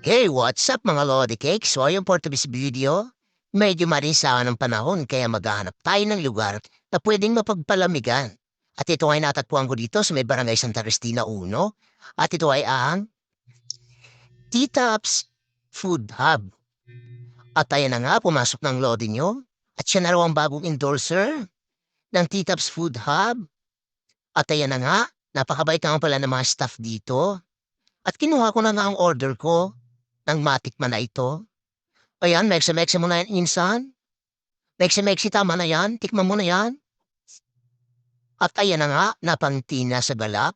Hey, what's up mga Lodi Cakes? So ayun for today's video, medyo marinsahan ng panahon kaya maghahanap tayo ng lugar na pwedeng mapagpalamigan. At ito ay natagpuan ko dito sa may barangay Santa Cristina 1. At ito ay ang T-Tops Food Hub. At ayan na nga, pumasok ng Lodi nyo. At siya na raw ang bagong endorser ng T-Tops Food Hub. At ayan na nga, napakabait naman pala ng mga staff dito. At kinuha ko na nga ang order ko ng matikman na ito. Ayan, meksa-meksa mo na yan, insan. Meksa-meksi tama na yan, tikman mo na yan. At ayan na nga, napangti na sa galap.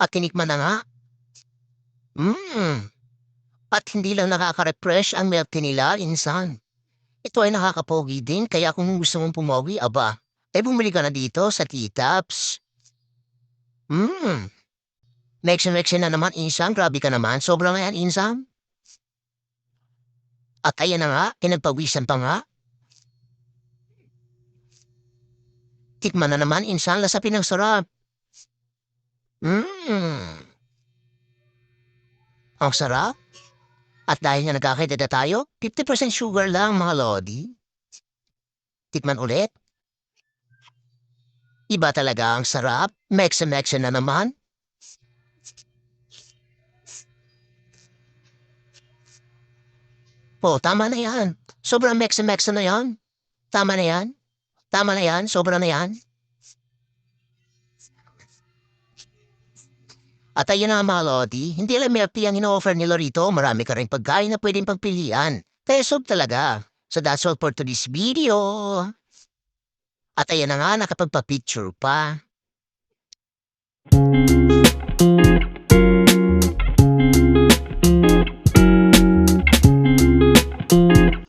At tinikman na nga. Mmm. At hindi lang nakaka-refresh ang milk nila, insan. Ito ay nakakapogi din, kaya kung gusto mong pumogi, aba, eh bumili ka na dito sa T-Taps. Mmm. Meksa-meksa na naman, insan. Grabe ka naman. Sobrang yan, insan. At ayan na nga, kinagpawisan pa nga. Tikman na naman, insan, lasapin ng sarap. Mmm. Ang sarap. At dahil nga nagkakita tayo, 50% sugar lang, mga lodi. Tikman ulit. Iba talaga ang sarap. Mexa-mexa na naman. Po, tama na yan. Sobrang mexa-mexa na yan. Tama na yan. Tama na yan. Sobra na yan. At ayun na mga Lodi, hindi lang milk ang ino-offer nila rito, marami ka rin pagkain na pwedeng pagpilian. Kaya sob talaga. So that's all for today's video. At ayan na nga, nakapagpa-picture pa.